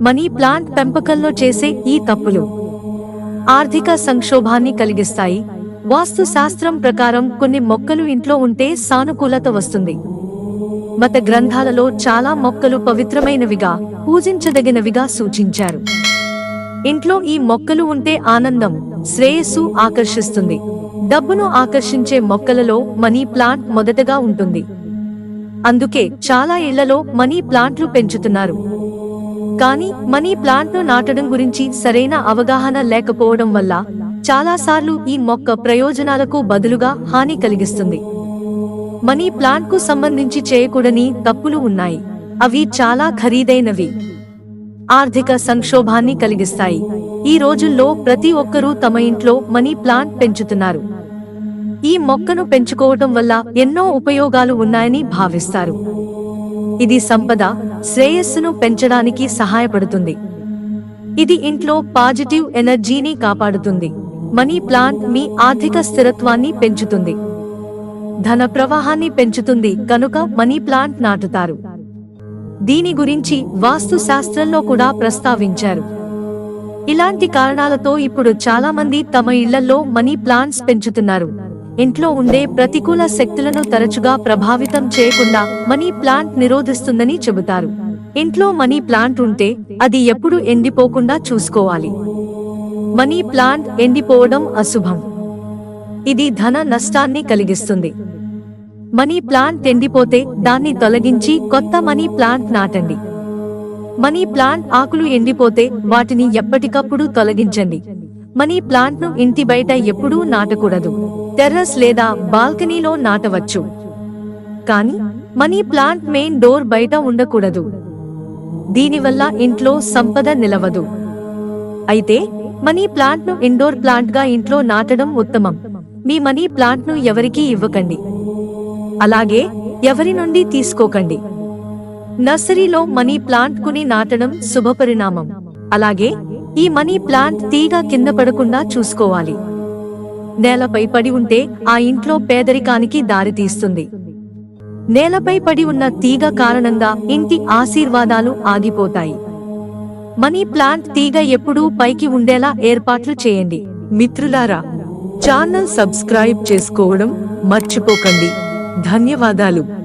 Money plant పెంపకంలో చేసే ఈ తప్పులు. ఆర్థిక సంక్షోభాన్ని కలిగిస్తాయి. వాస్తు శాస్త్రం ప్రకారం కొన్ని మొక్కలు ఇంట్లో ఉంటే సానుకూలత వస్తుంది. మత గ్రంథాలలో చాలా మొక్కలు పవిత్రమైనవిగా పూజించదగినవిగా సూచించారు. ఇంట్లో ఈ మొక్కలు ఉంటే ఆనందం శ్రేయస్సు ఆకర్షిస్తుంది. డబ్బును ఆకర్షించే మొక్కలలో మనీ ప్లాంట్ మొదటగా ఉంటుంది. అందుకే చాలా ఇళ్ళలో మనీ ప్లాంట్లు పెంచుతున్నారు. కానీ మనీ ప్లాంట్ను నాటడం గురించి సరైన అవగాహన లేకపోవడం వల్ల చాలాసార్లు ఈ మొక్క ప్రయోజనాలకు బదులుగా హాని కలిగిస్తుంది. మనీ ప్లాంట్కు సంబంధించి చేయకూడని తప్పులు ఉన్నాయి. అవి చాలా ఖరీదైనవి. ఆర్థిక సంక్షోభాన్ని కలిగిస్తాయి. ఈ రోజుల్లో ప్రతి ఒక్కరూ తమ ఇంట్లో మనీ ప్లాంట్ పెంచుతున్నారు. ఈ మొక్కను పెంచుకోవటం వల్ల ఎన్నో ఉపయోగాలు ఉన్నాయని భావిస్తారు. ఇది సంపద శ్రేయస్సును పెంచడానికి సహాయపడుతుంది. ఇది ఇంట్లో పాజిటివ్ ఎనర్జీని కాపాడుతుంది. మనీ ప్లాంట్ మీ ఆర్థిక స్థిరత్వాన్ని పెంచుతుంది. ధన ప్రవాహాన్ని పెంచుతుంది కనుక మనీ ప్లాంట్ నాటుతారు. దీని గురించి వాస్తు శాస్త్రంలో కూడా ప్రస్తావించారు. ఇలాంటి కారణాలతో ఇప్పుడు చాలా మంది తమ ఇళ్ళలో మనీ ప్లాంట్స్ పెంచుతున్నారు. ఇంట్లో ఉండే ప్రతికూల శక్తులను తరచుగా ప్రభావితం చేయకుండా మనీ ప్లాంట్ నిరోధిస్తుందని చెబుతారు. ఇంట్లో మనీ ప్లాంట్ ఉంటే అది ఎప్పుడు ఎండిపోకుండా చూసుకోవాలి. మనీ ప్లాంట్ ఎండిపోవడం అశుభం. ఇది ధన నష్టాన్ని కలిగిస్తుంది. మనీ ప్లాంట్ ఎండిపోతే దాన్ని తొలగించి కొత్త మనీ ప్లాంట్ నాటండి. మనీ ప్లాంట్ ఆకులు ఎండిపోతే వాటిని ఎప్పటికప్పుడు తొలగించండి. మనీ ప్లాంట్ను ఇంటి బయట ఎప్పుడూ నాటకూడదు. టెర్రస్ లేదా బాల్కనీలో నాటవచ్చు. కానీ మనీ ప్లాంట్ మెయిన్ డోర్ బయట ఉండకూడదు. దీనివల్ల ఇంట్లో సంపద నిలవదు. అయితే మనీ ప్లాంట్ను ఇండోర్ ప్లాంట్గా ఇంట్లో నాటడం ఉత్తమం. మీ మనీ ప్లాంట్ను ఎవరికీ ఇవ్వకండి. అలాగే ఎవరి నుండి తీసుకోకండి. నర్సరీలో మనీ ప్లాంట్ కుని నాటడం శుభపరిణామం. అలాగే ఈ మనీ ప్లాంట్ తీగ కింద పడకుండా చూసుకోవాలి. నేలపై పడి ఉంటే ఆ ఇంట్లో పేదరికానికి దారితీస్తుంది నేలపై పడి ఉన్న తీగ కారణంగా ఇంటి ఆశీర్వాదాలు ఆగిపోతాయి. మనీ ప్లాంట్ తీగ ఎప్పుడూ పైకి ఉండేలా ఏర్పాట్లు చేయండి. మిత్రులారా ఛానల్ సబ్స్క్రైబ్ చేసుకోవడం మర్చిపోకండి. ధన్యవాదాలు.